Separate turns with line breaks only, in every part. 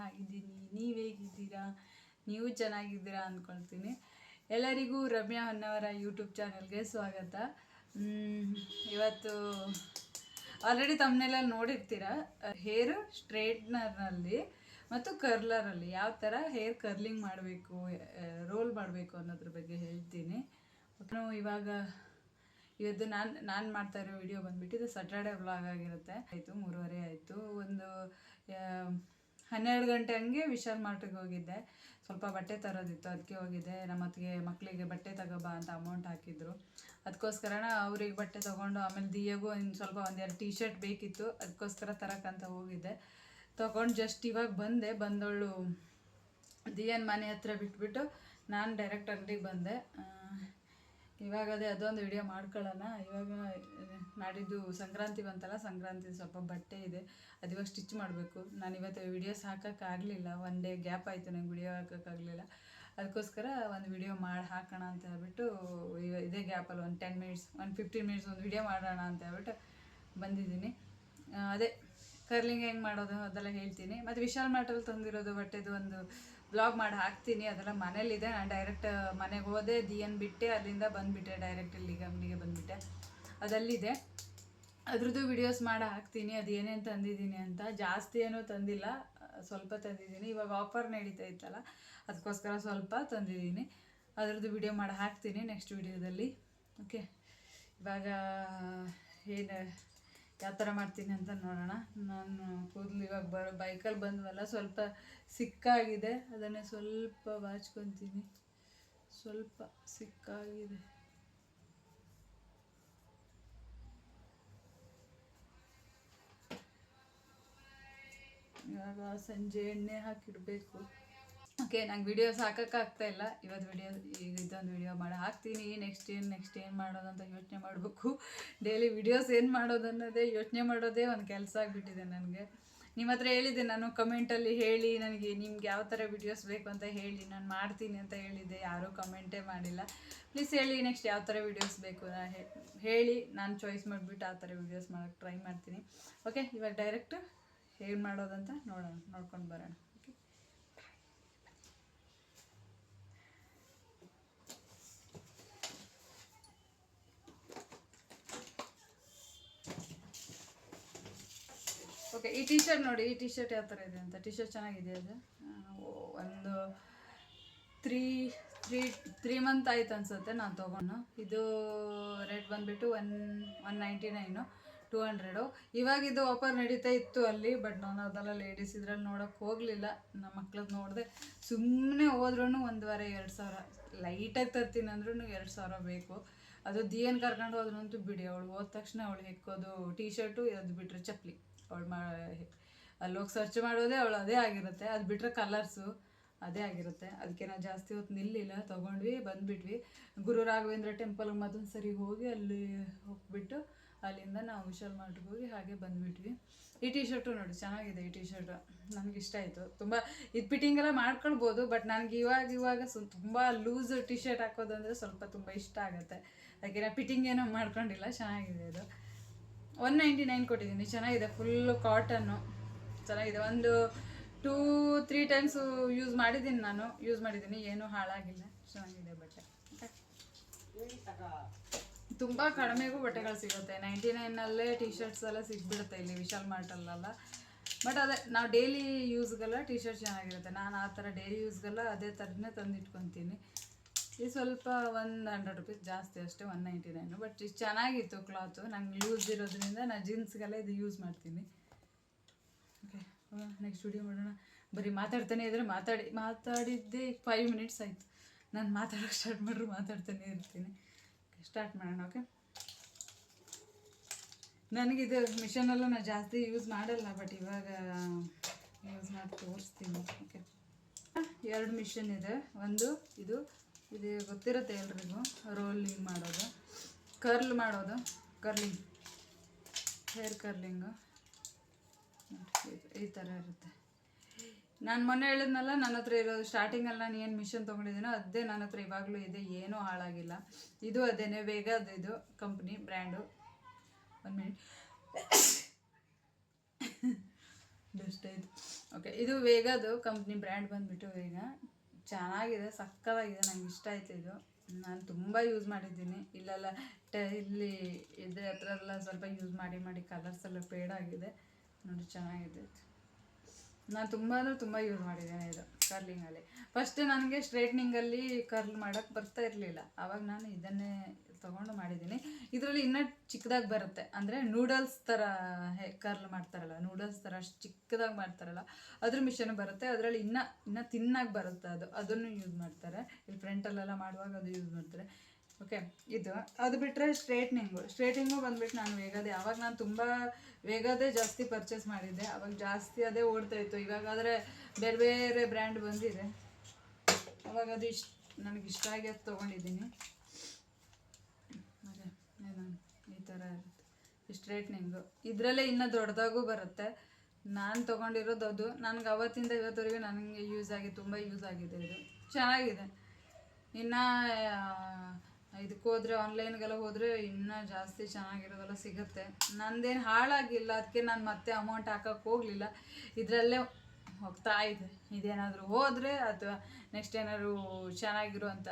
ಚೆನ್ನಾಗಿದ್ದೀನಿ, ನೀವು ಹೇಗಿದ್ದೀರಾ? ನೀವು ಚೆನ್ನಾಗಿದ್ದೀರಾ ಅಂದ್ಕೊಳ್ತೀನಿ ಎಲ್ಲರಿಗೂ ರಮ್ಯಾ ಹೊನ್ನವರ ಯೂಟ್ಯೂಬ್ ಚಾನಲ್ಗೆ ಸ್ವಾಗತ. ಇವತ್ತು ಆಲ್ರೆಡಿ ತಮ್ಮನೆಲ್ಲ ನೋಡಿರ್ತೀರ? ಹೇರ್ ಸ್ಟ್ರೇಟ್ನರ್ನಲ್ಲಿ ಮತ್ತು ಕರ್ಲರಲ್ಲಿ ಯಾವ ಥರ ಹೇರ್ ಕರ್ಲಿಂಗ್ ಮಾಡಬೇಕು ರೋಲ್ ಮಾಡಬೇಕು ಅನ್ನೋದ್ರ ಬಗ್ಗೆ ಹೇಳ್ತೀನಿ. ನಾನು ಇವಾಗ ಇವತ್ತು ನಾನು ನಾನು ಮಾಡ್ತಾ ಇರೋ ವಿಡಿಯೋ ಬಂದುಬಿಟ್ಟು ಇದು ಸಟರ್ಡೆ ವ್ಲಾಗ್ ಆಗಿರುತ್ತೆ. ಆಯಿತು, ಮೂರುವರೆ ಆಯಿತು. ಒಂದು ಹನ್ನೆರಡು ಗಂಟೆ ಹಂಗೆ ವಿಶಾಲ್ ಮಾರ್ಟಿಗೆ ಹೋಗಿದ್ದೆ. ಸ್ವಲ್ಪ ಬಟ್ಟೆ ತರೋದಿತ್ತು, ಅದಕ್ಕೆ ಹೋಗಿದ್ದೆ. ನಮ್ಮ ಅತ್ತಿಗೆ ಮಕ್ಕಳಿಗೆ ಬಟ್ಟೆ ತಗೋಬಾ ಅಂತ ಅಮೌಂಟ್ ಹಾಕಿದ್ರು. ಅದಕ್ಕೋಸ್ಕರನ ಅವ್ರಿಗೆ ಬಟ್ಟೆ ತೊಗೊಂಡು ಆಮೇಲೆ ದಿಯಾಗೂ ಇನ್ನು ಸ್ವಲ್ಪ ಒಂದೆರಡು ಟೀ ಶರ್ಟ್ ಬೇಕಿತ್ತು, ಅದಕ್ಕೋಸ್ಕರ ತರಕ್ಕಂತ ಹೋಗಿದ್ದೆ. ತೊಗೊಂಡು ಜಸ್ಟ್ ಇವಾಗ ಬಂದೆ. ಬಂದವಳು ದಿಯನ್ ಮನೆ ಹತ್ರ ಬಿಟ್ಬಿಟ್ಟು ನಾನು ಡೈರೆಕ್ಟ್ ಅಂಗಡಿಗೆ ಬಂದೆ. ಇವಾಗ ಅದೇ ಅದೊಂದು ವಿಡಿಯೋ ಮಾಡ್ಕೊಳ್ಳೋಣ. ಇವಾಗ ನಾಡಿದ್ದು ಸಂಕ್ರಾಂತಿ ಬಂತಲ್ಲ ಸಂಕ್ರಾಂತಿ ಸ್ವಲ್ಪ ಬಟ್ಟೆ ಇದೆ. ಅದು ಇವಾಗ ಸ್ಟಿಚ್ ಮಾಡಬೇಕು. ನಾನು ಇವತ್ತು ವಿಡಿಯೋಸ್ ಹಾಕೋಕ್ಕಾಗಲಿಲ್ಲ ಒನ್ ಡೇ ಗ್ಯಾಪ್ ಆಯಿತು ನಂಗೆ ವಿಡಿಯೋ ಹಾಕೋಕ್ಕಾಗಲಿಲ್ಲ ಅದಕ್ಕೋಸ್ಕರ ಒಂದು ವಿಡಿಯೋ ಮಾಡಿ, ಹಾಕೋಣ ಅಂತ ಹೇಳ್ಬಿಟ್ಟು ಇದೇ ಗ್ಯಾಪಲ್ಲಿ ಒಂದು ಟೆನ್ ಮಿನಿಟ್ಸ್ ಒಂದು ಫಿಫ್ಟೀನ್ ಮಿನಿಟ್ಸ್ ಒಂದು ವಿಡಿಯೋ ಮಾಡೋಣ ಅಂತ ಹೇಳ್ಬಿಟ್ಟು ಬಂದಿದ್ದೀನಿ. ಅದೇ ಕರ್ಲಿಂಗ್ ಹೆಂಗೆ ಮಾಡೋದು ಅದೆಲ್ಲ ಹೇಳ್ತೀನಿ. ಮತ್ತು ವಿಶಾಲ್ ಮಾರ್ಟಲ್ಲಿ ತಂದಿರೋದು ಬಟ್ಟೆದು ಒಂದು ಬ್ಲಾಗ್ ಮಾಡಿ ಹಾಕ್ತೀನಿ, ಅದೆಲ್ಲ ಮನೇಲಿದೆ. ನಾನು ಡೈರೆಕ್ಟ್ ಮನೆಗೆ ಹೋದೆ, ದಿಯನ್ ಬಿಟ್ಟೆ, ಅಲ್ಲಿಂದ ಬಂದುಬಿಟ್ಟೆ ಡೈರೆಕ್ಟ್ ಇಲ್ಲಿಗೆ ಅಂಗಡಿಗೆ ಬಂದುಬಿಟ್ಟೆ. ಅದಲ್ಲಿದೆ. ಅದ್ರದ್ದು ವಿಡಿಯೋಸ್ ಮಾಡಿ ಹಾಕ್ತೀನಿ, ಅದು ಏನೇನು ತಂದಿದ್ದೀನಿ ಅಂತ. ಜಾಸ್ತಿ ಏನೂ ತಂದಿಲ್ಲ, ಸ್ವಲ್ಪ ತಂದಿದ್ದೀನಿ. ಇವಾಗ ಆಫರ್ ನಡೀತಾ ಇತ್ತಲ್ಲ, ಅದಕ್ಕೋಸ್ಕರ ಸ್ವಲ್ಪ ತಂದಿದ್ದೀನಿ. ಅದ್ರದ್ದು ವಿಡಿಯೋ ಮಾಡಿ ಹಾಕ್ತೀನಿ ನೆಕ್ಸ್ಟ್ ವಿಡಿಯೋದಲ್ಲಿ ಓಕೆ ಇವಾಗ, ಏನು ಯಾವ ಥರ ಮಾಡ್ತೀನಿ ಅಂತ ನೋಡೋಣ. ನಾನು ಕೂದಲು ಇವಾಗ ಬರೋ ಬೈಕಲ್ಲಿ ಬಂದ್ವಲ್ಲ, ಸ್ವಲ್ಪ ಸಿಕ್ಕಾಗಿದೆ. ಅದನ್ನೇ ಸ್ವಲ್ಪ ಬಾಚ್ಕೊತೀನಿ ಸ್ವಲ್ಪ ಸಿಕ್ಕಾಗಿದೆ. ಇವಾಗ ಸಂಜೆ ಎಣ್ಣೆ ಹಾಕಿಡಬೇಕು. ಓಕೆ, ನಂಗೆ ವಿಡಿಯೋಸ್ ಹಾಕೋಕ್ಕಾಗ್ತಾ ಇಲ್ಲ. ಇವತ್ತು ವಿಡಿಯೋ ಈಗ ಇದೊಂದು ವಿಡಿಯೋ ಮಾಡಿ, ಹಾಕ್ತೀನಿ. ನೆಕ್ಸ್ಟ್ ಏನು ನೆಕ್ಸ್ಟ್ ಏನು ಮಾಡೋದಂತ ಯೋಚನೆ ಮಾಡಬೇಕು. ಡೈಲಿ ವಿಡಿಯೋಸ್ ಏನು ಮಾಡೋದು ಅನ್ನೋದೇ ಯೋಚನೆ ಮಾಡೋದೇ ಒಂದು ಕೆಲಸ ಆಗಿಬಿಟ್ಟಿದೆ ನನಗೆ. ನಿಮ್ಮ ಹತ್ರ ಹೇಳಿದ್ದೆ, ನಾನು ಕಮೆಂಟಲ್ಲಿ ಹೇಳಿ, ನನಗೆ ನಿಮ್ಗೆ ಯಾವ ಥರ ವಿಡಿಯೋಸ್ ಬೇಕು ಅಂತ ಹೇಳಿ, ನಾನು ಮಾಡ್ತೀನಿ ಅಂತ ಹೇಳಿದ್ದೆ. ಯಾರೂ ಕಮೆಂಟೇ ಮಾಡಿಲ್ಲ. ಪ್ಲೀಸ್ ಹೇಳಿ ನೆಕ್ಸ್ಟ್ ಯಾವ ಥರ ವಿಡಿಯೋಸ್ ಬೇಕು ನಾ ಹೇಳಿ. ನಾನು ಚಾಯ್ಸ್ ಮಾಡಿಬಿಟ್ಟು ಆ ಥರ ವಿಡಿಯೋಸ್ ಮಾಡೋಕ್ಕೆ ಟ್ರೈ ಮಾಡ್ತೀನಿ. ಓಕೆ ಇವಾಗ ಡೈರೆಕ್ಟ್ ಹೇಗೆ ಮಾಡೋದಂತ ನೋಡೋಣ, ನೋಡ್ಕೊಂಡು ಬರೋಣ. ಓಕೆ ಈ ಟೀ ಶರ್ಟ್ ನೋಡಿ, ಈ ಟೀ ಶರ್ಟ್ ಯಾವ ಥರ ಇದೆ ಅಂತ. ಟೀ ಶರ್ಟ್ ಚೆನ್ನಾಗಿದೆ ಅದು. ಒಂದು ತ್ರೀ ತ್ರೀ ತ್ರೀ ಮಂತ್ ಆಯ್ತು ಅನ್ಸುತ್ತೆ, ನಾನು ತೊಗೊಂಡು. ಇದು ರೇಟ್ ಬಂದುಬಿಟ್ಟು one one ninety nine two hundred ಇವಾಗ ಇದು ಆಫರ್ ನಡೀತಾ ಇತ್ತು ಅಲ್ಲಿ ಬಟ್ ನಾನು ಅದೆಲ್ಲ ಲೇಡೀಸ್ ಇದ್ರಲ್ಲಿ ನೋಡೋಕೆ ಹೋಗಲಿಲ್ಲ. ನಮ್ಮ ಮಕ್ಳದ್ದು ನೋಡಿದೆ ಸುಮ್ಮನೆ ಹೋದ್ರೂ ಒಂದುವರೆ, ಎರಡು ಸಾವಿರ. ಲೈಟಾಗಿ ತರ್ತೀನಿ ಅಂದ್ರೂ ಎರಡು ಸಾವಿರ ಬೇಕು. ಅದು ದಿಯನ್ ಕರ್ಕೊಂಡು ಹೋದ್ರಂತೂ ಬಿಡಿ, ಅವಳು ಹೋದ ತಕ್ಷಣ ಅವಳು ಹೆಕ್ಕೋದು ಟೀ ಶರ್ಟು ಅದು ಬಿಟ್ಟರೆ ಚಪ್ಪಲಿ. ಅವಳು ಮಾ ಅಲ್ಲಿ ಸರ್ಚ್ ಮಾಡೋದೇ ಅವಳು ಅದೇ ಆಗಿರುತ್ತೆ. ಅದು ಬಿಟ್ಟರೆ ಕಲರ್ಸು ಅದೇ ಆಗಿರುತ್ತೆ. ಅದಕ್ಕೆ ನಾವು ಜಾಸ್ತಿ ಹೊತ್ತು ನಿಲ್ಲಿಲ್ಲ. ತೊಗೊಂಡ್ವಿ, ಬಂದುಬಿಟ್ವಿ. ಗುರು ರಾಘವೇಂದ್ರ ಟೆಂಪಲ್ಗೆ ಮತ್ತೊಂದು ಸರಿ ಹೋಗಿ ಅಲ್ಲಿ ಹೋಗ್ಬಿಟ್ಟು ಅಲ್ಲಿಂದ ನಾವು ವಿಶಾಲ್ ಮಾರ್ಟ್ಗೆ ಹೋಗಿ ಹಾಗೆ ಬಂದುಬಿಟ್ವಿ. ಈ ಟಿ ಶರ್ಟು ನೋಡಿ, ಚೆನ್ನಾಗಿದೆ ಈ ಟಿ ಶರ್ಟು ನನಗೆ ಇಷ್ಟ ಆಯಿತು. ತುಂಬ, ಇದು ಫಿಟ್ಟಿಂಗ್ ಎಲ್ಲ ಮಾಡ್ಕೊಳ್ಬೋದು ಬಟ್ ನನಗೆ ಇವಾಗ ಇವಾಗ ಸು, ತುಂಬ ಲೂಸ್ ಟಿ ಶರ್ಟ್ ಹಾಕೋದಂದರೆ ಸ್ವಲ್ಪ ತುಂಬ ಇಷ್ಟ ಆಗುತ್ತೆ. ಯಾಕೆಂದರೆ ಫಿಟ್ಟಿಂಗ್ ಏನೋ ಮಾಡ್ಕೊಂಡಿಲ್ಲ, ಚೆನ್ನಾಗಿದೆ ಇದು ಒನ್ ನೈಂಟಿ ನೈನ್ ಕೊಟ್ಟಿದ್ದೀನಿ. ಚೆನ್ನಾಗಿದೆ ಫುಲ್ಲು ಕಾಟನ್ನು ಚೆನ್ನಾಗಿದೆ. ಒಂದು ಟೂ ತ್ರೀ ಟೈಮ್ಸು ಯೂಸ್ ಮಾಡಿದ್ದೀನಿ ನಾನು. ಯೂಸ್ ಮಾಡಿದ್ದೀನಿ. ಏನೂ ಹಾಳಾಗಿಲ್ಲ. ಚೆನ್ನಾಗಿದೆ ಬಟ್ಟೆ. ತುಂಬ ಕಡಿಮೆಗೂ ಬಟ್ಟೆಗಳು ಸಿಗುತ್ತೆ. ನೈಂಟಿ ನೈನಲ್ಲೇ ಟಿ ಶರ್ಟ್ಸ್ ಎಲ್ಲ ಸಿಗ್ಬಿಡುತ್ತೆ ಇಲ್ಲಿ ವಿಶಾಲ್ ಮಾರ್ಟಲ್ಲೆಲ್ಲ. ಬಟ್ ಅದೇ, ನಾವು ಡೈಲಿ ಯೂಸ್ಗೆಲ್ಲ ಟಿ ಶರ್ಟ್ ಚೆನ್ನಾಗಿರುತ್ತೆ. ನಾನು ಆ ಥರ ಡೈಲಿ ಯೂಸ್ಗೆಲ್ಲ ಅದೇ ಥರನೇ ತಂದಿಟ್ಕೊತೀನಿ. ಇದು ಸ್ವಲ್ಪ ಒಂದು ಹಂಡ್ರೆಡ್ ರುಪೀಸ್ ಜಾಸ್ತಿ ಅಷ್ಟೇ ಒನ್ ನೈಂಟಿ ನೈನು ಬಟ್ ಇದು ಚೆನ್ನಾಗಿತ್ತು ಕ್ಲಾತು ನಂಗೆ ಲೂಸ್ ಇರೋದ್ರಿಂದ ನಾನು ಜೀನ್ಸ್ಗೆಲ್ಲ ಇದು ಯೂಸ್ ಮಾಡ್ತೀನಿ. ಓಕೆ ನೆಕ್ಸ್ಟ್ ವಿಡಿಯೋ ಮಾಡೋಣ. ಬರೀ ಮಾತಾಡ್ತಾನೆ ಇದ್ರೆ ಮಾತಾಡಿ, ಮಾತಾಡಿದ್ದೇ ಫೈವ್ ಮಿನಿಟ್ಸ್ ಆಯಿತು. ನಾನು ಮಾತಾಡೋಕೆ ಸ್ಟಾರ್ಟ್ ಮಾಡ್ರು ಮಾತಾಡ್ತಾನೆ ಇರ್ತೀನಿ. ಸ್ಟಾರ್ಟ್ ಮಾಡೋಣ ಓಕೆ ನನಗಿದು ಮಿಷನಲ್ಲೂ ನಾನು ಜಾಸ್ತಿ ಯೂಸ್ ಮಾಡಲ್ಲ ಬಟ್ ಇವಾಗ ಯೂಸ್ ಮಾಡಿ ತೋರಿಸ್ತೀನಿ. ಓಕೆ ಎರಡು ಮಿಷನ್ ಇದೆ. ಒಂದು, ಇದು ಇದು ಗೊತ್ತಿರುತ್ತೆ ಎಲ್ರಿಗೂ ರೋಲಿಂಗ್ ಮಾಡೋದು. ಕರ್ಲ್ ಮಾಡೋದು. ಕರ್ಲಿಂಗ್ ಹೇರ್ ಕರ್ಲಿಂಗು ಈ ಥರ ಇರುತ್ತೆ. ನಾನು ಮೊನ್ನೆ ಹೇಳಿದ್ನಲ್ಲ, ನನ್ನ ಹತ್ರ ಇರೋದು ಸ್ಟಾರ್ಟಿಂಗಲ್ಲಿ ನಾನು ಏನು ಮಿಷನ್ ತೊಗೊಂಡಿದ್ದೀನೋ ಅದೇ ನನ್ನ ಹತ್ರ ಇವಾಗಲೂ ಇದೆ, ಏನೂ ಹಾಳಾಗಿಲ್ಲ. ಇದು ಅದೇನೆ ಅದು ಇದು ಕಂಪ್ನಿ ಬ್ರ್ಯಾಂಡು ಒಂದು ಮಿನಿಟ್ ಡಸ್ಟ್ ಆಯಿತು ಓಕೆ ಇದು ವೇಗದು ಕಂಪ್ನಿ ಬ್ರ್ಯಾಂಡ್ ಬಂದುಬಿಟ್ಟು ವೇಗ ಚೆನ್ನಾಗಿದೆ ಸಕ್ಕತ್ತಾಗಿದೆ ನಂಗೆ ಇಷ್ಟ ಆಯ್ತು ಇದು. ನಾನು ತುಂಬ ಯೂಸ್ ಮಾಡಿದ್ದೀನಿ. ಇಲ್ಲೆಲ್ಲ ಟೆ, ಇಲ್ಲಿ ಇದ್ರ ಹತ್ರ ಎಲ್ಲ ಸ್ವಲ್ಪ ಯೂಸ್ ಮಾಡಿ ಮಾಡಿ ಕಲರ್ಸ್ ಎಲ್ಲ ಪೇಡಾಗಿದೆ ನೋಡಿ, ಚೆನ್ನಾಗಿದೆ. ನಾನು ತುಂಬ ಅಂದರೆ ತುಂಬ ಯೂಸ್ ಮಾಡಿದ್ದೇನೆ ಇದು ಕರ್ಲಿಂಗಲ್ಲಿ ಫಸ್ಟ್ ನನಗೆ ಸ್ಟ್ರೈಟ್ನಿಂಗಲ್ಲಿ ಕರ್ಲ್ ಮಾಡೋಕ್ಕೆ ಬರ್ತಾ ಇರಲಿಲ್ಲ. ಆವಾಗ ನಾನು ಇದನ್ನೇ ತೊಗೊಂಡು ಮಾಡಿದ್ದೀನಿ. ಇದರಲ್ಲಿ ಇನ್ನೂ ಚಿಕ್ಕದಾಗಿ ಬರುತ್ತೆ. ಅಂದರೆ ನೂಡಲ್ಸ್ ಥರ ಹೇ ಕರ್ಲ್ ಮಾಡ್ತಾರಲ್ಲ ನೂಡಲ್ಸ್ ಥರ ಅಷ್ಟು ಚಿಕ್ಕದಾಗಿ ಮಾಡ್ತಾರಲ್ಲ, ಅದ್ರ ಮಿಷನ್ ಬರುತ್ತೆ. ಅದರಲ್ಲಿ ಇನ್ನೂ ಇನ್ನೂ ತಿನ್ನಾಗಿ ಬರುತ್ತೆ ಅದು. ಅದನ್ನು ಯೂಸ್ ಮಾಡ್ತಾರೆ. ಇಲ್ಲಿ ಫ್ರಂಟಲ್ಲೆಲ್ಲ ಮಾಡುವಾಗ ಅದು ಯೂಸ್ ಮಾಡ್ತಾರೆ. ಓಕೆ ಇದು. ಅದು ಬಿಟ್ಟರೆ ಸ್ಟ್ರೇಟ್ನಿಂಗು ಸ್ಟ್ರೇಟ್ನಿಂಗು ಬಂದ್ಬಿಟ್ಟು ನಾನು ವೇಗದೆ. ಆವಾಗ ನಾನು ತುಂಬ ವೇಗದೇ ಜಾಸ್ತಿ ಪರ್ಚೇಸ್ ಮಾಡಿದ್ದೆ. ಅವಾಗ ಜಾಸ್ತಿ ಅದೇ ಓಡ್ತಾ ಇತ್ತು. ಇವಾಗಾದರೆ ಬೇರೆ ಬೇರೆ ಬ್ರ್ಯಾಂಡ್ ಬಂದಿದೆ. ಅವಾಗ ಅದು ಇಷ್ಟ ನನಗೆ ಇಷ್ಟ ಆಗಿ ಅದು ತೊಗೊಂಡಿದ್ದೀನಿ ಅದೇ ಏನು ಈ ಥರ ಇರುತ್ತೆ. ಸ್ಟ್ರೇಟ್ನಿಂಗು ಇದರಲ್ಲೇ ಇನ್ನೂ ದೊಡ್ಡದಾಗೂ ಬರುತ್ತೆ. ನಾನು ತೊಗೊಂಡಿರೋದು ಅದು. ನನಗೆ ಅವತ್ತಿಂದ ಇವತ್ತವರೆಗೂ ನನಗೆ ಯೂಸ್ ಆಗಿ ತುಂಬ ಯೂಸ್ ಆಗಿದೆ ಇದು. ಚೆನ್ನಾಗಿದೆ. ಇನ್ನು ಇದಕ್ಕೆ ಹೋದರೆ ಆನ್ಲೈನ್ಗೆಲ್ಲ ಹೋದರೆ ಇನ್ನೂ ಜಾಸ್ತಿ ಚೆನ್ನಾಗಿರೋದೆಲ್ಲ ಸಿಗುತ್ತೆ. ನಂದೇನು ಹಾಳಾಗಿಲ್ಲ. ಅದಕ್ಕೆ ನಾನು ಮತ್ತೆ ಅಮೌಂಟ್ ಹಾಕೋಕೆ ಹೋಗಲಿಲ್ಲ. ಇದರಲ್ಲೇ ಹೋಗ್ತಾ ಇದೆ. ಇದೇನಾದರೂ ಹೋದರೆ ಅಥವಾ ನೆಕ್ಸ್ಟ್ ಏನಾದ್ರು ಚೆನ್ನಾಗಿರುವಂಥ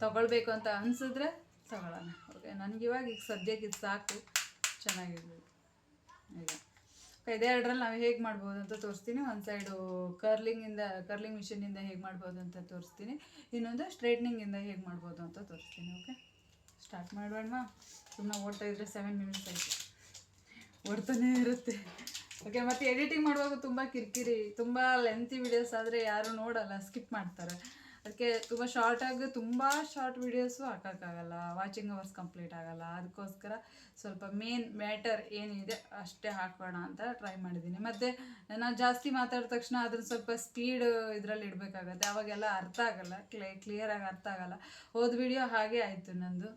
ತಗೊಳ್ಬೇಕು ಅಂತ ಅನಿಸಿದ್ರೆ ತಗೊಳ್ಳೋಣ ಓಕೆ ನನಗೆ ಇವಾಗ ಈಗ ಸದ್ಯಕ್ಕೆ ಇದು ಸಾಕು. ಚೆನ್ನಾಗಿರ್ಬೋದು. ಈಗ. ಇದೆರಡರಲ್ಲಿ ನಾವು ಹೇಗೆ ಮಾಡ್ಬೋದು ಅಂತ ತೋರಿಸ್ತೀನಿ. ಒಂದು ಸೈಡು ಕರ್ಲಿಂಗಿಂದ ಕರ್ಲಿಂಗ್ ಮಿಷಿನಿಂದ ಹೇಗೆ ಮಾಡ್ಬೋದು ಅಂತ ತೋರಿಸ್ತೀನಿ. ಇನ್ನೊಂದು ಸ್ಟ್ರೈಟ್ನಿಂಗಿಂದ ಹೇಗೆ ಮಾಡ್ಬೋದು ಅಂತ ತೋರಿಸ್ತೀನಿ ಓಕೆ ಸ್ಟಾರ್ಟ್ ಮಾಡೋಣ ಸುಮ್ಮನೆ ಓಡ್ತಾ ಇದ್ರೆ ಸೆವೆನ್ ಮಿನಿಟ್ಸ್ ಆಯಿತು. ಓಡ್ತಾನೇ ಇರುತ್ತೆ. ಓಕೆ ಮತ್ತು ಎಡಿಟಿಂಗ್ ಮಾಡುವಾಗ ತುಂಬ ಕಿರಿಕಿರಿ, ತುಂಬ ಲೆಂತಿ ವಿಡಿಯೋಸ್ ಆದರೆ ಯಾರು ನೋಡಲ್ಲ ಸ್ಕಿಪ್ ಮಾಡ್ತಾರೆ. ಅದಕ್ಕೆ ತುಂಬ ಶಾರ್ಟಾಗಿ ತುಂಬ ಶಾರ್ಟ್ ವೀಡಿಯೋಸು ಹಾಕೋಕ್ಕಾಗಲ್ಲ. ವಾಚಿಂಗ್ ಅವರ್ಸ್ ಕಂಪ್ಲೀಟ್ ಆಗಲ್ಲ. ಅದಕ್ಕೋಸ್ಕರ ಸ್ವಲ್ಪ ಮೇನ್ ಮ್ಯಾಟರ್ ಏನಿದೆ ಅಷ್ಟೇ ಹಾಕೋಣ ಅಂತ ಟ್ರೈ ಮಾಡಿದ್ದೀನಿ. ಮತ್ತು ನಾನು ಜಾಸ್ತಿ ಮಾತಾಡಿದ ತಕ್ಷಣ ಅದನ್ನು ಸ್ವಲ್ಪ ಸ್ಪೀಡ್ ಇದರಲ್ಲಿ ಇಡಬೇಕಾಗತ್ತೆ. ಅವಾಗೆಲ್ಲ ಅರ್ಥ ಆಗಲ್ಲ. ಕ್ಲೇ ಕ್ಲಿಯರಾಗಿ ಅರ್ಥ ಆಗಲ್ಲ. ಹೋದ ವಿಡಿಯೋ ಹಾಗೆ ಆಯಿತು ನಂದು.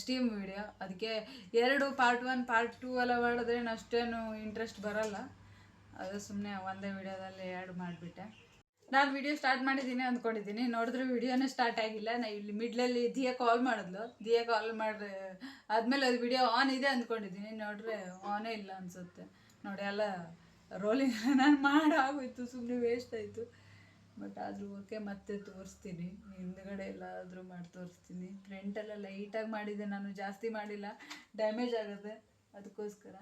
ಸ್ಟೀಮ್ ವಿಡಿಯೋ ಅದಕ್ಕೆ ಎರಡು ಪಾರ್ಟ್ ಒನ್ ಪಾರ್ಟ್ ಟೂ ಎಲ್ಲ ಮಾಡಿದ್ರೆ ಅಷ್ಟೇನು ಇಂಟ್ರೆಸ್ಟ್ ಬರಲ್ಲ. ಅದು ಸುಮ್ಮನೆ ಒಂದೇ ವಿಡಿಯೋದಲ್ಲಿ ಆ್ಯಡ್ ಮಾಡಿಬಿಟ್ಟೆ. ನಾನು ವಿಡಿಯೋ ಸ್ಟಾರ್ಟ್ ಮಾಡಿದ್ದೀನಿ ಅಂದ್ಕೊಂಡಿದ್ದೀನಿ ನೋಡಿದ್ರೆ ವಿಡಿಯೋನೇ ಸ್ಟಾರ್ಟ್ ಆಗಿಲ್ಲ. ನಾ ಇಲ್ಲಿ ಮಿಡ್ಲಲ್ಲಿ ದಿಯಾ ಕಾಲ್ ಮಾಡಿದ್ಲು. ದಿಯಾ ಕಾಲ್ ಮಾಡಿ ಆದಮೇಲೆ ಅದು ವಿಡಿಯೋ ಆನ್ ಇದೆ ಅಂದ್ಕೊಂಡಿದ್ದೀನಿ ನೋಡ್ರೆ ಆನೇ ಇಲ್ಲ ಅನಿಸುತ್ತೆ. ನೋಡಿ, ಎಲ್ಲ ರೋಲಿಂಗ್ ನಾನು ಮಾಡಾಗೋಯ್ತು ಸುಮ್ಮನೆ ವೇಸ್ಟ್ ಆಯಿತು. ಬಟ್ ಆದರೂ ಓಕೆ ಮತ್ತೆ ತೋರಿಸ್ತೀನಿ. ಹಿಂದ್ಗಡೆ ಎಲ್ಲಾದರೂ ಮಾಡಿ ತೋರಿಸ್ತೀನಿ. ಫ್ರಂಟೆಲ್ಲ ಲೈಟಾಗಿ ಮಾಡಿದೆ. ನಾನು ಜಾಸ್ತಿ ಮಾಡಿಲ್ಲ. ಡ್ಯಾಮೇಜ್ ಆಗುತ್ತೆ. ಅದಕ್ಕೋಸ್ಕರ.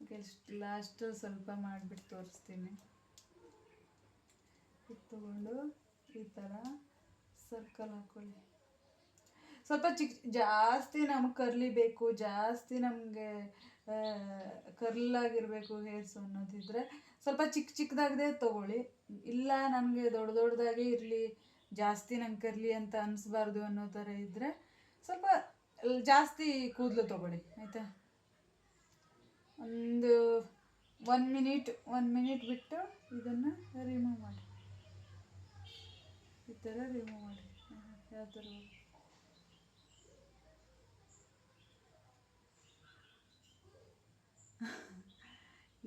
ಓಕೆ ಲಾಸ್ಟು ಸ್ವಲ್ಪ ಮಾಡಿಬಿಟ್ಟು ತೋರಿಸ್ತೀನಿ. ತಗೊಂಡು ಈ ಥರ ಸರ್ಕಲ್ ಹಾಕೊಳ್ಳಿ. ಸ್ವಲ್ಪ ಚಿಕ್ಕ ಜಾಸ್ತಿ ನಮ್ಗೆ ಕರ್ಲಿ ಬೇಕು, ಜಾಸ್ತಿ ನಮಗೆ ಕರ್ಲಾಗಿರಬೇಕು ಹೇರ್ಸ್ ಅನ್ನೋದಿದ್ರೆ ಸ್ವಲ್ಪ ಚಿಕ್ಕ ಚಿಕ್ಕದಾಗದೆ ತೊಗೊಳ್ಳಿ. ಇಲ್ಲ ನನಗೆ ದೊಡ್ಡ ದೊಡ್ಡದಾಗಿ ಇರಲಿ, ಜಾಸ್ತಿ ನಂಗೆ ಕರ್ಲಿ ಅಂತ ಅನಿಸ್ಬಾರ್ದು ಅನ್ನೋ ಥರ ಇದ್ದರೆ ಸ್ವಲ್ಪ ಜಾಸ್ತಿ ಕೂದಲು ತೊಗೊಳ್ಳಿ, ಆಯಿತಾ? ಒಂದು ಒನ್ ಮಿನಿಟ್ ಒನ್ ಮಿನಿಟ್ ಬಿಟ್ಟು ಇದನ್ನು ರಿಮೂವ್ ಮಾಡಿ. ಈ ಥರ ರಿಮೂವ್ ಮಾಡಿ. ಯಾವ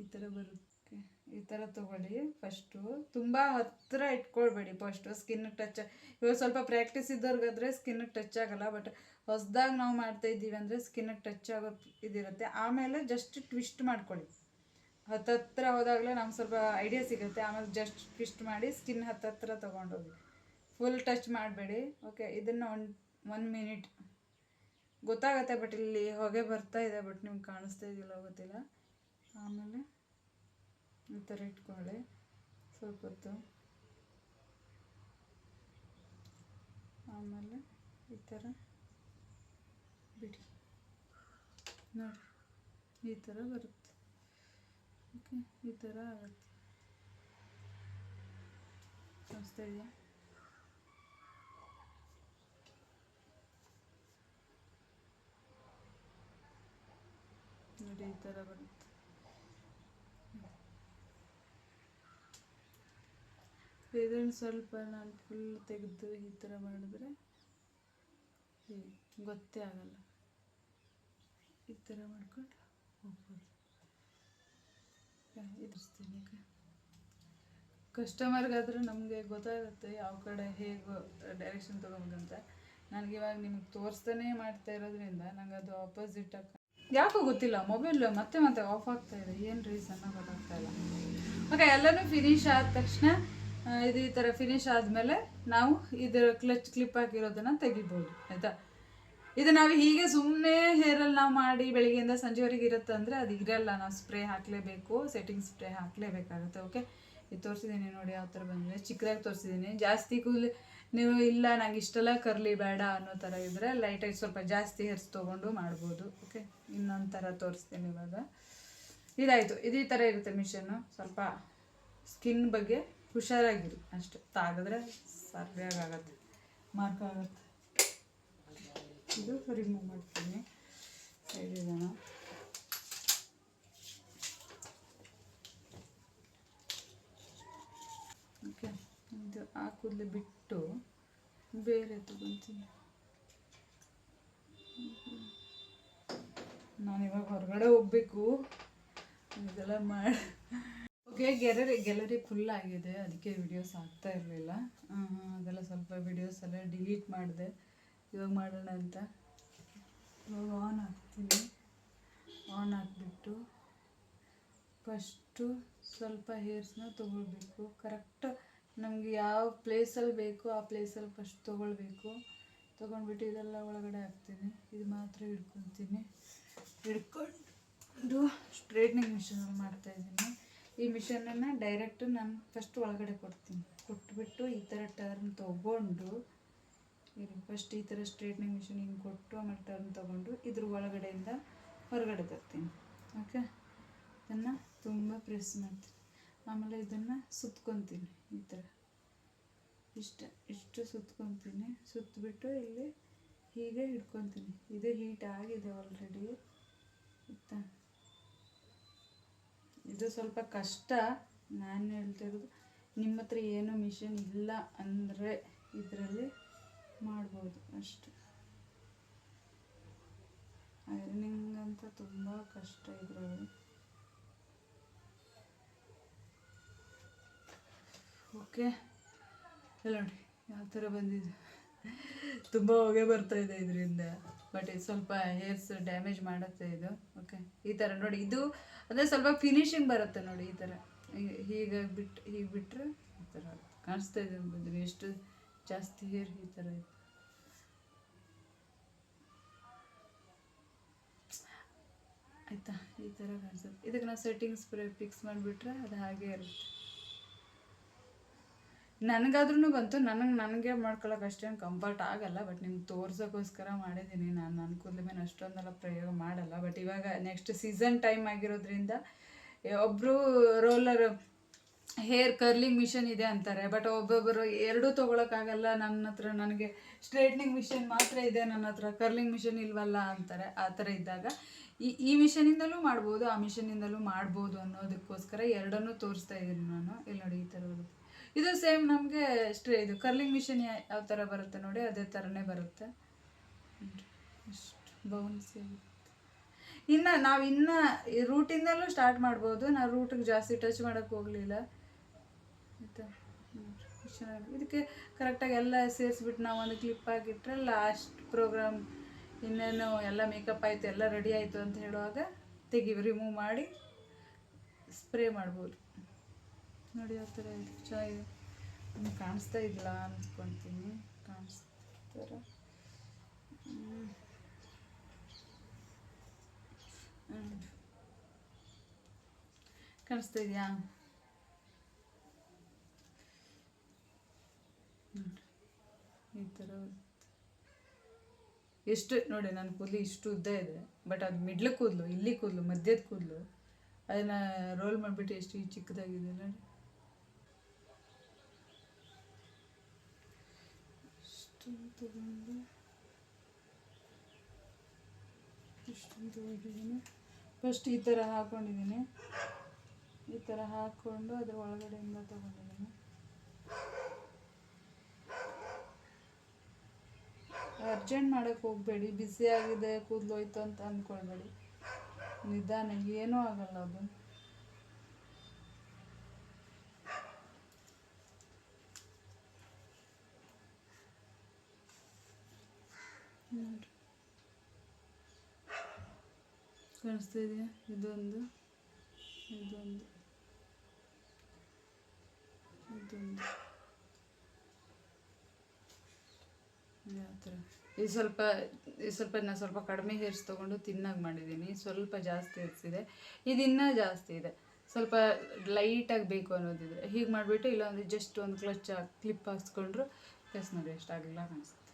ಈ ಥರ ಬರುತ್ತೆ. ಈ ಥರ ತೊಗೊಳ್ಳಿ ಫಸ್ಟು ತುಂಬ ಹತ್ತಿರ ಇಟ್ಕೊಳ್ಬೇಡಿ ಫಸ್ಟು ಸ್ಕಿನ್ ಟಚ್ ಇವಾಗ ಸ್ವಲ್ಪ ಪ್ರಾಕ್ಟೀಸ್ ಇದ್ದವ್ರಿಗಾದ್ರೆ ಸ್ಕಿನ್ ಟಚ್ ಆಗಲ್ಲ ಬಟ್ ಹೊಸ್ದಾಗಿ ನಾವು ಮಾಡ್ತಾ ಇದ್ದೀವಿ ಅಂದರೆ ಸ್ಕಿನ್ ಟಚ್ ಆಗೋ ಇದಿರುತ್ತೆ. ಆಮೇಲೆ ಜಸ್ಟ್ ಟ್ವಿಸ್ಟ್ ಮಾಡ್ಕೊಳ್ಳಿ. ಹತ್ತತ್ರ ಹೋದಾಗಲೇ ನಮ್ಗೆ ಸ್ವಲ್ಪ ಐಡಿಯಾ ಸಿಗುತ್ತೆ. ಆಮೇಲೆ ಜಸ್ಟ್ ಟ್ವಿಸ್ಟ್ ಮಾಡಿ ಸ್ಕಿನ್ ಹತ್ತತ್ರ ತೊಗೊಂಡೋಗಿ. ಫುಲ್ ಟಚ್ ಮಾಡಬೇಡಿ. ಓಕೆ ಇದನ್ನು ಒನ್ ಒನ್ ಮಿನಿಟ್ ಗೊತ್ತಾಗತ್ತೆ ಬಟ್ ಇಲ್ಲಿ ಹೊಗೆ ಬರ್ತಾ ಇದೆ ಬಟ್ ನಿಮ್ಗೆ ಕಾಣಿಸ್ತಾ ಇದೆಯಲ್ಲ ಗೊತ್ತಿಲ್ಲ. ಆಮೇಲೆ ಈ ಥರ ಇಟ್ಕೊಳ್ಳಿ. ಸ್ವಲ್ಪ ಹೊತ್ತು. ಆಮೇಲೆ ಈ ಥರ ಬಿಡಿ. ನೋಡಿ, ಈ ಥರ ಬರುತ್ತೆ. ಓಕೆ ಈ ಥರ ಆಗುತ್ತೆ. ಕಾಣಿಸ್ತಾ ಇದೆಯಾ? ನೋಡಿ ಈ ಥರ ಬರುತ್ತೆ ಇದನ್ನು ಸ್ವಲ್ಪ ನಾನು ಫುಲ್ ತೆಗೆದು ಈ ಥರ ಮಾಡಿದ್ರೆ ಗೊತ್ತೇ ಆಗಲ್ಲ. ಈ ಥರ ಮಾಡ್ಕೊಂಡು ಹೋಗ್ಬೋದು. ಎದುರಿಸ್ತೀನಿ ಕಸ್ಟಮರ್ಗಾದ್ರೆ ನಮಗೆ ಗೊತ್ತಾಗುತ್ತೆ ಯಾವ ಕಡೆ ಹೇಗೆ ಡೈರೆಕ್ಷನ್ ತೊಗೊಬೇಕಂತ. ನನಗೆ ಇವಾಗ ನಿಮಗೆ ತೋರಿಸ್ತಾನೆ ಮಾಡ್ತಾ ಇರೋದ್ರಿಂದ ನಂಗೆ ಅದು ಆಪೋಸಿಟ್ ಯಾಕೋ ಗೊತ್ತಿಲ್ಲ ಮೊಬೈಲ್ ಮತ್ತೆ ಮತ್ತೆ ಆಫ್ ಆಗ್ತಾ ಇದೆ, ಏನು ರೀಸನ್ ಗೊತ್ತಾಗ್ತಾ ಇಲ್ಲ. ಓಕೆ ಎಲ್ಲನೂ ಫಿನಿಶ್ ಆದ ತಕ್ಷಣ ಇದು ಈ ಥರ ಫಿನಿಶ್ ಆದಮೇಲೆ ನಾವು ಇದರ ಕ್ಲಚ್ ಕ್ಲಿಪ್ ಹಾಕಿರೋದನ್ನು ತೆಗಿಬೋದು, ಆಯಿತಾ? ಇದು ನಾವು ಹೀಗೆ ಸುಮ್ಮನೆ ಹೇರಲ್ಲಿ ನಾವು ಮಾಡಿ ಬೆಳಿಗ್ಗೆಯಿಂದ ಸಂಜೆವರೆಗೆ ಇರುತ್ತೆ ಅಂದರೆ ಅದು ಇರಲ್ಲ, ನಾವು ಸ್ಪ್ರೇ ಹಾಕಲೇಬೇಕು ಸೆಟ್ಟಿಂಗ್ ಸ್ಪ್ರೇ ಹಾಕಲೇಬೇಕಾಗುತ್ತೆ ಓಕೆ ಇದು ತೋರಿಸಿದ್ದೀನಿ ನೋಡಿ ಯಾವ ಥರ ಬಂದಿದೆ? ಚಿಕ್ಕದಾಗಿ ತೋರಿಸಿದ್ದೀನಿ, ಜಾಸ್ತಿ ಕೂದಲು ನೀವು ಇಲ್ಲ, ನಂಗೆ ಇಷ್ಟೆಲ್ಲ ಕರ್ಲಿ ಬೇಡ ಅನ್ನೋ ಥರ ಇದ್ದರೆ ಲೈಟಾಗಿ ಸ್ವಲ್ಪ ಜಾಸ್ತಿ ಹೆರ್ಸ್ ತೊಗೊಂಡು ಮಾಡ್ಬೋದು ಓಕೆ ಇನ್ನೊಂದು ಥರ ತೋರಿಸ್ತೀನಿ ಇವಾಗ. ಇದಾಯಿತು. ಇದೇ ಥರ ಇರುತ್ತೆ ಮಿಷನ್ನು ಸ್ವಲ್ಪ ಸ್ಕಿನ್ ಬಗ್ಗೆ ಹುಷಾರಾಗಿರಿ. ಅಷ್ಟು. ತಾಗಿದ್ರೆ ಸರಿಯಾಗತ್ತೆ ಮಾರ್ಕ್ ಆಗುತ್ತೆ. ಇದು ರಿಮೂವ್ ಮಾಡ್ತೀನಿ. ಸೈಡ್ ಇದನ್ನ ಓಕೆ ಇದು ಆ ಕೂದಲು ಬಿಟ್ಟು ಬೇರೆ ತಗೊಂತೀನಿ ನಾನು ಇವಾಗ ಹೊರಗಡೆ ಹೋಗ್ಬೇಕು. ಇದೆಲ್ಲ ಮಾಡಿ ಓಕೆ ಗ್ಯಾಲರಿ ಗ್ಯಾಲರಿ ಫುಲ್ ಆಗಿದೆ. ಅದಕ್ಕೆ ವಿಡಿಯೋಸ್ ಆಗ್ತಾ ಇರಲಿಲ್ಲ. ಅದೆಲ್ಲ ಸ್ವಲ್ಪ ವಿಡಿಯೋಸ್ ಎಲ್ಲ ಡಿಲೀಟ್ ಮಾಡಿದೆ. ಇವಾಗ ಮಾಡೋಣ ಅಂತ. ಇವಾಗ ಆನ್ ಹಾಕ್ತೀನಿ. ಆನ್ ಹಾಕ್ಬಿಟ್ಟು ಫಸ್ಟು ಸ್ವಲ್ಪ ಹೇರ್ಸ್ನ ತೊಗೊಳ್ಬೇಕು. ಕರೆಕ್ಟ್ ನಮಗೆ ಯಾವ ಪ್ಲೇಸಲ್ಲಿ ಬೇಕೋ, ಆ ಪ್ಲೇಸಲ್ಲಿ ಫಸ್ಟ್ ತೊಗೊಳ್ಬೇಕು. ತೊಗೊಂಡ್ಬಿಟ್ಟು ಇದೆಲ್ಲ ಒಳಗಡೆ ಹಾಕ್ತೀನಿ. ಇದು ಮಾತ್ರ ಹಿಡ್ಕೊತೀನಿ. ಹಿಡ್ಕೊಂಡು ಸ್ಟ್ರೈಟ್ನಿಂಗ್ ಮಿಷನಲ್ಲಿ ಮಾಡ್ತಾಯಿದ್ದೀನಿ ಈ ಮಿಷನನ್ನು ಡೈರೆಕ್ಟ್ ನಾನು ಫಸ್ಟ್ ಒಳಗಡೆ ಕೊಡ್ತೀನಿ. ಕೊಟ್ಬಿಟ್ಟು ಈ ಥರ ಟರ್ನ್ ತೊಗೊಂಡು, ಇರಿ ಫಸ್ಟ್ ಈ ಥರ ಸ್ಟ್ರೇಟ್ನಿಂಗ್ ಮಿಷಿನ್ ಹಿಂಗೆ ಕೊಟ್ಟು, ಆಮೇಲೆ ಟರ್ನ್ ತೊಗೊಂಡು ಇದ್ರ ಒಳಗಡೆಯಿಂದ ಹೊರಗಡೆ ತರ್ತೀನಿ. ಓಕೆ ಇದನ್ನು ತುಂಬ ಪ್ರೆಸ್ ಮಾಡ್ತೀನಿ. ಆಮೇಲೆ ಇದನ್ನು ಸುತ್ಕೊತೀನಿ. ಈ ಥರ ಇಷ್ಟ, ಇಷ್ಟು ಸುತ್ಕೊತೀನಿ. ಸುತ್ತಬಿಟ್ಟು ಇಲ್ಲಿ ಹೀಗೆ ಹಿಡ್ಕೊತೀನಿ ಇದು ಹೀಟ್ ಆಗಿದೆ ಆಲ್ರೆಡಿ ಆಯ್ತಾ ಇದು ಸ್ವಲ್ಪ ಕಷ್ಟ. ನಾನು ಹೇಳ್ತಿರೋದು ನಿಮ್ಮ ಹತ್ರ ಏನು ಮಿಷನ್ ಇಲ್ಲ ಅಂದರೆ ಇದರಲ್ಲಿ ಮಾಡ್ಬೋದು ಅಷ್ಟು. ಐರನಿಂಗ್ ಅಂತ ತುಂಬ ಕಷ್ಟ ಇದರಲ್ಲಿ. ಓಕೆ. ಎಲ್ಲ ನೋಡಿ, ಯಾವ ಥರ ಬಂದಿದೆ. ತುಂಬ ಹೊಗೆ ಬರ್ತಾ ಇದೆ ಇದರಿಂದ ಬಟ್ ಇದು ಸ್ವಲ್ಪ ಹೇರ್ಸ್ ಡ್ಯಾಮೇಜ್ ಮಾಡುತ್ತೆ ಇದು. ಓಕೆ ಈ ಥರ ನೋಡಿ, ಇದು ಅಂದರೆ ಸ್ವಲ್ಪ ಫಿನಿಶಿಂಗ್ ಬರುತ್ತೆ ನೋಡಿ ಈ ಥರ. ಹೀಗೆ- ಬಿಟ್ಟು ಹೀಗೆ ಬಿಟ್ಟರೆ ಈ ಥರ ಕಾಣಿಸ್ತಾ ಇದೆ ಬಂದಿದೆ ಎಷ್ಟು ಜಾಸ್ತಿ ಹೇರ್ ಈ ಥರ ಇದೆ. ಆಯಿತಾ? ಈ ಥರ ಕಾಣಿಸುತ್ತೆ. ಇದಕ್ಕೆ ನಾವು ಸೆಟ್ಟಿಂಗ್ಸ್ ಫಿಕ್ಸ್ ಮಾಡಿಬಿಟ್ರೆ ಅದು ಹಾಗೆ ಇರುತ್ತೆ. ನನಗಾದ್ರೂ ಬಂತು. ನನಗೆ ನನಗೆ ಮಾಡ್ಕೊಳಕ್ಕೆ ಅಷ್ಟೇನು ಕಂಫರ್ಟ್ ಆಗಲ್ಲ ಬಟ್ ನಿಮ್ಗೆ ತೋರ್ಸೋಕ್ಕೋಸ್ಕರ ಮಾಡಿದ್ದೀನಿ ನಾನು ನನ್ನ ಕೂದಲ ಮೇಲೆ ಅಷ್ಟೊಂದೆಲ್ಲ ಪ್ರಯೋಗ ಮಾಡಲ್ಲ. ಬಟ್ ಇವಾಗ ನೆಕ್ಸ್ಟ್ ಸೀಸನ್ ಟೈಮ್ ಆಗಿರೋದ್ರಿಂದ ಒಬ್ಬರು ರೋಲರ್ ಹೇರ್ ಕರ್ಲಿಂಗ್ ಮಿಷನ್ ಇದೆ ಅಂತಾರೆ. ಬಟ್ ಒಬ್ಬೊಬ್ಬರು ಎರಡೂ ತೊಗೊಳಕ್ಕಾಗಲ್ಲ. ನನ್ನ ಹತ್ರ ನನಗೆ ಸ್ಟ್ರೈಟ್ನಿಂಗ್ ಮಿಷನ್ ಮಾತ್ರ ಇದೆ. ನನ್ನ ಹತ್ರ ಕರ್ಲಿಂಗ್ ಮಿಷನ್ ಇಲ್ವಲ್ಲ ಅಂತಾರೆ. ಆ ಥರ ಇದ್ದಾಗ, ಈ ಈ ಮಿಷನಿಂದಲೂ ಮಾಡ್ಬೋದು, ಆ ಮಿಷನಿಂದಲೂ ಮಾಡ್ಬೋದು ಅನ್ನೋದಕ್ಕೋಸ್ಕರ ಎರಡನ್ನೂ ತೋರಿಸ್ತಾ ಇದ್ದೀನಿ ನಾನು. ಇಲ್ಲಿ ನೋಡಿ ಈ ಥರ ಇದು ಸೇಮ್ ನಮಗೆ ಸ್ಟ್ರೇ ಇದು ಕರ್ಲಿಂಗ್ ಮಿಷಿನ್ ಯಾವ ಥರ ಬರುತ್ತೆ ನೋಡಿ, ಅದೇ ಥರನೇ ಬರುತ್ತೆ. ಬೌನ್ಸ್ ಇನ್ನು ನಾವು ಇನ್ನು ರೂಟಿಂದಲೂ ಸ್ಟಾರ್ಟ್ ಮಾಡ್ಬೋದು. ನಾವು ರೂಟಿಗೆ ಜಾಸ್ತಿ ಟಚ್ ಮಾಡೋಕ್ಕೆ ಹೋಗಲಿಲ್ಲ. ಆಯಿತಾ? ಚೆನ್ನಾಗಿ ಇದಕ್ಕೆ ಕರೆಕ್ಟಾಗಿ ಎಲ್ಲ ಸೇರಿಸ್ಬಿಟ್ಟು ನಾವು ಒಂದು ಕ್ಲಿಪ್ ಹಾಕಿಟ್ರೆ ಲಾಸ್ಟ್ ಪ್ರೋಗ್ರಾಮ್ ಇನ್ನೇನು ಎಲ್ಲ ಮೇಕಪ್ ಆಯಿತು, ಎಲ್ಲ ರೆಡಿ ಆಯಿತು ಅಂತ ಹೇಳುವಾಗ ತೆಗಿ ರಿಮೂವ್ ಮಾಡಿ ಸ್ಪ್ರೇ ಮಾಡ್ಬೋದು. ನೋಡಿ ಆ ಥರ ಎಷ್ಟು ಚೆನ್ನಾಗಿದೆ ಕಾಣಿಸ್ತಾ ಇಲ್ಲ ಅಂದ್ಕೊತೀನಿ ಕಾಣಿಸ್ತಾರ. ಕಾಣಿಸ್ತಾ ಇದೆಯಾ. ಈ ಥರ. ಎಷ್ಟು ನೋಡಿ ನನ್ನ ಕೂದಲು ಇಷ್ಟು ಉದ್ದ ಇದೆ ಬಟ್ ಅದು ಮಿಡ್ಲ್ ಕೂದಲು, ಇಲ್ಲಿ ಕೂದಲು, ಮಧ್ಯದ ಕೂದಲು ಅದನ್ನು ರೋಲ್ ಮಾಡಿಬಿಟ್ಟು ಎಷ್ಟು ಚಿಕ್ಕದಾಗಿದೆ ನೋಡಿ ತಗೊಂಡು ಇಷ್ಟೊಂದು ತಗೊಂಡಿದ್ದೀನಿ ಫಸ್ಟ್ ಈ ಥರ ಹಾಕ್ಕೊಂಡಿದ್ದೀನಿ ಈ ಥರ ಹಾಕ್ಕೊಂಡು ಅದರ ಒಳಗಡೆಯಿಂದ ತಗೊಂಡಿದ್ದೀನಿ ಅರ್ಜೆಂಟ್ ಮಾಡೋಕ್ಕೆ ಹೋಗಬೇಡಿ ಬಿಸಿಯಾಗಿದೆ ಕೂದಲು ಹೋಯ್ತು ಅಂತ ಅಂದ್ಕೊಳ್ಬೇಡಿ ನಿಧಾನ ಏನೂ ಆಗಲ್ಲ ಅದು ಕಾಣಿಸ್ತಾ ಇದೊಂದು ಇದೊಂದು ಇದೊಂದು. ಯಾವ ಥರ? ಇದು ಸ್ವಲ್ಪ ಇದು ಸ್ವಲ್ಪ ನಾನು ಸ್ವಲ್ಪ ಕಡಿಮೆ ಹೇರ್ಸ್ ತೊಗೊಂಡು ತಿನ್ನಾಗಿ ಮಾಡಿದ್ದೀನಿ. ಸ್ವಲ್ಪ ಜಾಸ್ತಿ ಇರ್ತಿದೆ ಇದು. ಇನ್ನೂ ಜಾಸ್ತಿ ಇದೆ. ಸ್ವಲ್ಪ ಲೈಟಾಗಿ ಬೇಕು ಅನ್ನೋದಿದ್ರೆ. ಹೀಗೆ ಮಾಡಿಬಿಟ್ಟು ಇಲ್ಲಾಂದರೆ ಜಸ್ಟ್ ಒಂದು ಕ್ಲಚ್ ಕ್ಲಿಪ್ ಹಾಕ್ಸ್ಕೊಂಡ್ರು ಕೆಸ್ ನೋಡಿ ಎಷ್ಟಾಗಿಲ್ಲ ಕಾಣಿಸುತ್ತೆ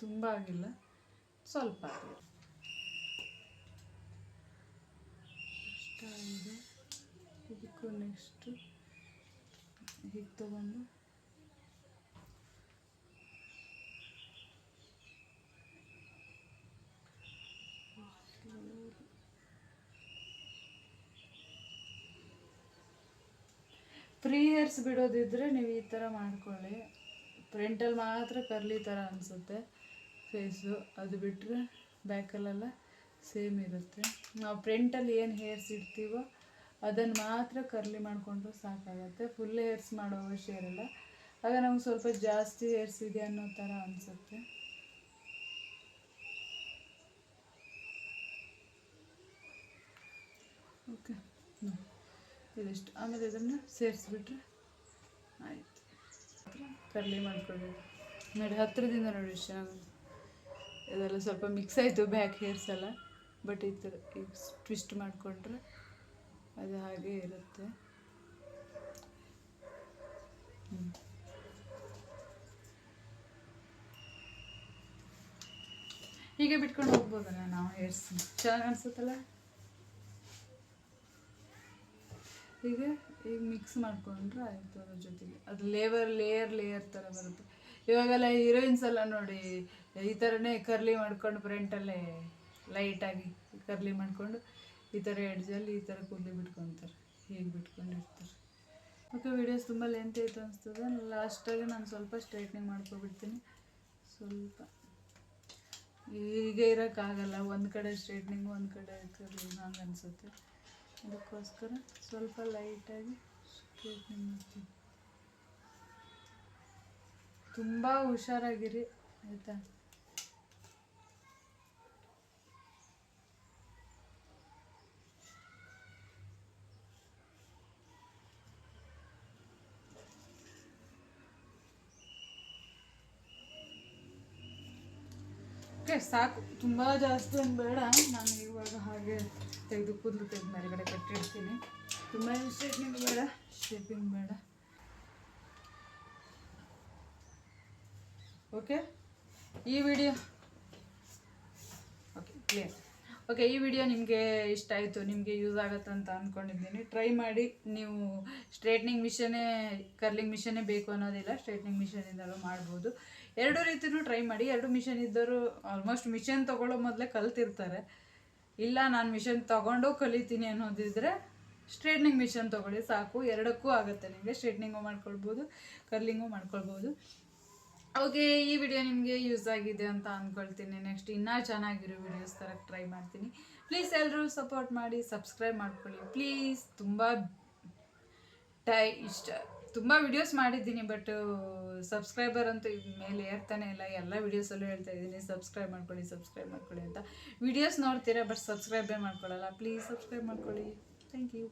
ತುಂಬ ಆಗಿಲ್ಲ. ಸ್ವಲ್ಪ ಆಗಿದೆ. ಇದೆ ಇದಕ್ಕೂ ನೆಕ್ಸ್ಟು ಹೀಗೆ ತಗೊಂಡು. ಫ್ರೀ ಇಯರ್ಸ್ ಬಿಡೋದಿದ್ರೆ ನೀವು ಈ ಥರ ಮಾಡ್ಕೊಳ್ಳಿ. ಫ್ರಂಟಲ್ಲಿ ಮಾತ್ರ ಕರ್ಲಿ ಥರ ಅನಿಸುತ್ತೆ. ಫೇಸು ಅದು ಬಿಟ್ಟರೆ ಬ್ಯಾಕಲ್ಲೆಲ್ಲ ಸೇಮ್ ಇರುತ್ತೆ. ನಾವು ಫ್ರಂಟಲ್ಲಿ ಏನು ಹೇರ್ಸ್ ಇಡ್ತೀವೋ ಅದನ್ನು ಮಾತ್ರ ಕರ್ಲಿ ಮಾಡಿಕೊಂಡು ಸಾಕಾಗುತ್ತೆ. ಫುಲ್ ಹೇರ್ಸ್ ಮಾಡೋ ಅವಶ್ಯ ಇರಲ್ಲ. ಆಗ ನಮ್ಗೆ ಸ್ವಲ್ಪ ಜಾಸ್ತಿ ಹೇರ್ಸ್ ಇದೆ ಅನ್ನೋ ಥರ ಅನಿಸುತ್ತೆ. ಓಕೆ. ಇದಿಷ್ಟು. ಆಮೇಲೆ ಇದನ್ನು ಸೇರಿಸ್ಬಿಟ್ರೆ ಆಯಿತು. ಕರ್ಲಿ ಮಾಡ್ಕೊಳ್ಳಿ. ನೋಡಿ ಹತ್ತಿರದಿಂದ ನೋಡಿ ಚೆನ್ನಾಗಿ ಇದೆಲ್ಲ ಸ್ವಲ್ಪ ಮಿಕ್ಸ್ ಆಯಿತು ಬ್ಯಾಕ್ ಹೇರ್ಸ್ ಎಲ್ಲ. ಬಟ್ ಈ ಥರ ಈಗ ಟ್ವಿಸ್ಟ್ ಮಾಡಿಕೊಂಡ್ರೆ ಅದು ಹಾಗೆ ಇರುತ್ತೆ. ಹೀಗೆ ಬಿಟ್ಕೊಂಡು ಹೋಗ್ಬೋದಲ್ಲ ನಾವು ಹೇರ್ಸ್ ಚೆನ್ನಾಗಿ ಅನ್ಸುತ್ತಲ್ಲ? ಹೀಗೆ ಈಗ ಮಿಕ್ಸ್ ಮಾಡಿಕೊಂಡ್ರೆ ಆಯಿತು ಅದ್ರ ಜೊತೆಗೆ. ಅದು ಲೇವರ್ ಲೇಯರ್ ಲೇಯರ್ ಥರ ಬರುತ್ತೆ. ಇವಾಗೆಲ್ಲ ಹೀರೋಯಿನ್ಸ್ ಎಲ್ಲ ನೋಡಿ ಈ ಥರನೇ ಕರ್ಲಿ ಮಾಡ್ಕೊಂಡು ಫ್ರಂಟಲ್ಲೇ ಲೈಟಾಗಿ ಕರ್ಲಿ ಮಾಡಿಕೊಂಡು ಈ ಥರ ಎಡ್ಜಲ್ಲಿ ಈ ಥರ ಕೂದಲು ಬಿಟ್ಕೊತಾರೆ, ಹೀಗೆ ಬಿಟ್ಕೊಂಡಿರ್ತಾರೆ. ಓಕೆ ವೀಡಿಯೋಸ್ ತುಂಬ ಲೆಂತ್ ಆಯಿತು ಅನಿಸ್ತದೆ. ಲಾಸ್ಟಾಗಿ ನಾನು ಸ್ವಲ್ಪ ಸ್ಟ್ರೈಟ್ನಿಂಗ್ ಮಾಡ್ಕೊಬಿಡ್ತೀನಿ. ಸ್ವಲ್ಪ. ಹೀಗೆ ಇರೋಕ್ಕಾಗಲ್ಲ ಒಂದು ಕಡೆ ಸ್ಟ್ರೈಟ್ನಿಂಗು ಒಂದು ಕಡೆ ಕರ್ಲಿ ಹಂಗೆ ಅನಿಸುತ್ತೆ. ಅದಕ್ಕೋಸ್ಕರ ಸ್ವಲ್ಪ ಲೈಟಾಗಿ ಸ್ಟ್ರೈಟ್ನಿಂಗ್ ಮಾಡ್ತೀನಿ. ತುಂಬ ಹುಷಾರಾಗಿರಿ, ಆಯಿತಾ? ಓಕೆ, ಸಾಕು. ತುಂಬ ಜಾಸ್ತಿ ಏನು ಬೇಡ. ನಾನು ಇವಾಗ ಹಾಗೆ ತೆಗೆದು ಕೂದಲು ತೆಗೆದು ಮೇಲ್ಗಡೆ ಕಟ್ಟಿಡ್ತೀನಿ ತುಂಬ ಸ್ಟ್ರೇಟ್ನಿಂಗ್ ಬೇಡ ಶೇಪಿಂಗ್ ಬೇಡ. ಓಕೆ, ಈ ವಿಡಿಯೋ ಓಕೆ ಕ್ಲಿಯರ್ ಓಕೆ, ಈ ವಿಡಿಯೋ ನಿಮಗೆ ಇಷ್ಟ ಆಯಿತು, ನಿಮಗೆ ಯೂಸ್ ಆಗುತ್ತೆ ಅಂತ ಅಂದ್ಕೊಂಡಿದ್ದೀನಿ ಟ್ರೈ ಮಾಡಿ, ನೀವು ಸ್ಟ್ರೇಟ್ನಿಂಗ್ ಮಿಷನೇ ಕರ್ಲಿಂಗ್ ಮಿಷನೇ ಬೇಕು ಅನ್ನೋದಿಲ್ಲ ಸ್ಟ್ರೇಟ್ನಿಂಗ್ ಮಿಷನಿಂದಲೂ ಮಾಡ್ಬೋದು. ಎರಡು ರೀತಿನೂ ಟ್ರೈ ಮಾಡಿ, ಎರಡು ಮಿಷನ್ ಇದ್ದರೂ ಆಲ್ಮೋಸ್ಟ್ ಮಿಷನ್ ತಗೊಳ್ಳೋ ಮೊದಲೇ ಕಲ್ತಿರ್ತಾರೆ. ಇಲ್ಲ, ನಾನು ಮಿಷನ್ ತೊಗೊಂಡು ಕಲಿತೀನಿ ಅನ್ನೋದಿದ್ರೆ ಸ್ಟ್ರೇಟ್ನಿಂಗ್ ಮಿಷನ್ ತೊಗೊಳ್ಳಿ, ಸಾಕು. ಎರಡಕ್ಕೂ ಆಗುತ್ತೆ ನಿಮಗೆ. ಸ್ಟ್ರೇಟ್ನಿಂಗು ಮಾಡ್ಕೊಳ್ಬೋದು ಕರ್ಲಿಂಗು ಮಾಡ್ಕೊಳ್ಬೋದು. ಓಕೆ, ಈ ವಿಡಿಯೋ ನಿಮಗೆ ಯೂಸ್ ಆಗಿದೆ ಅಂತ ಅಂದ್ಕೊಳ್ತೀನಿ ನೆಕ್ಸ್ಟ್ ಇನ್ನೂ ಚೆನ್ನಾಗಿರೋ ವಿಡಿಯೋಸ್ ತರಕ್ಕೆ ಟ್ರೈ ಮಾಡ್ತೀನಿ. ಪ್ಲೀಸ್ ಎಲ್ಲರೂ ಸಪೋರ್ಟ್ ಮಾಡಿ ಸಬ್ಸ್ಕ್ರೈಬ್ ಮಾಡ್ಕೊಳ್ಳಿ. ಪ್ಲೀಸ್ ತುಂಬ ಟೈ ಇಷ್ಟ. ತುಂಬ ವಿಡಿಯೋಸ್ ಮಾಡಿದ್ದೀನಿ ಬಟ್ ಸಬ್ಸ್ಕ್ರೈಬರ್ ಅಂತೂ ಇದ್ ಮೇಲೆ ಏರ್ತಾನೆ ಇಲ್ಲ. ಎಲ್ಲ ವಿಡಿಯೋಸಲ್ಲೂ ಹೇಳ್ತಾ ಇದ್ದೀನಿ ಸಬ್ಸ್ಕ್ರೈಬ್ ಮಾಡ್ಕೊಳ್ಳಿ ಸಬ್ಸ್ಕ್ರೈಬ್ ಮಾಡ್ಕೊಳ್ಳಿ ಅಂತ. ವಿಡಿಯೋಸ್ ನೋಡ್ತೀರಾ ಬಟ್ ಸಬ್ಸ್ಕ್ರೈಬೇ ಮಾಡ್ಕೊಳ್ಳಲ್ಲ. ಪ್ಲೀಸ್ ಸಬ್ಸ್ಕ್ರೈಬ್ ಮಾಡ್ಕೊಳ್ಳಿ. Thank you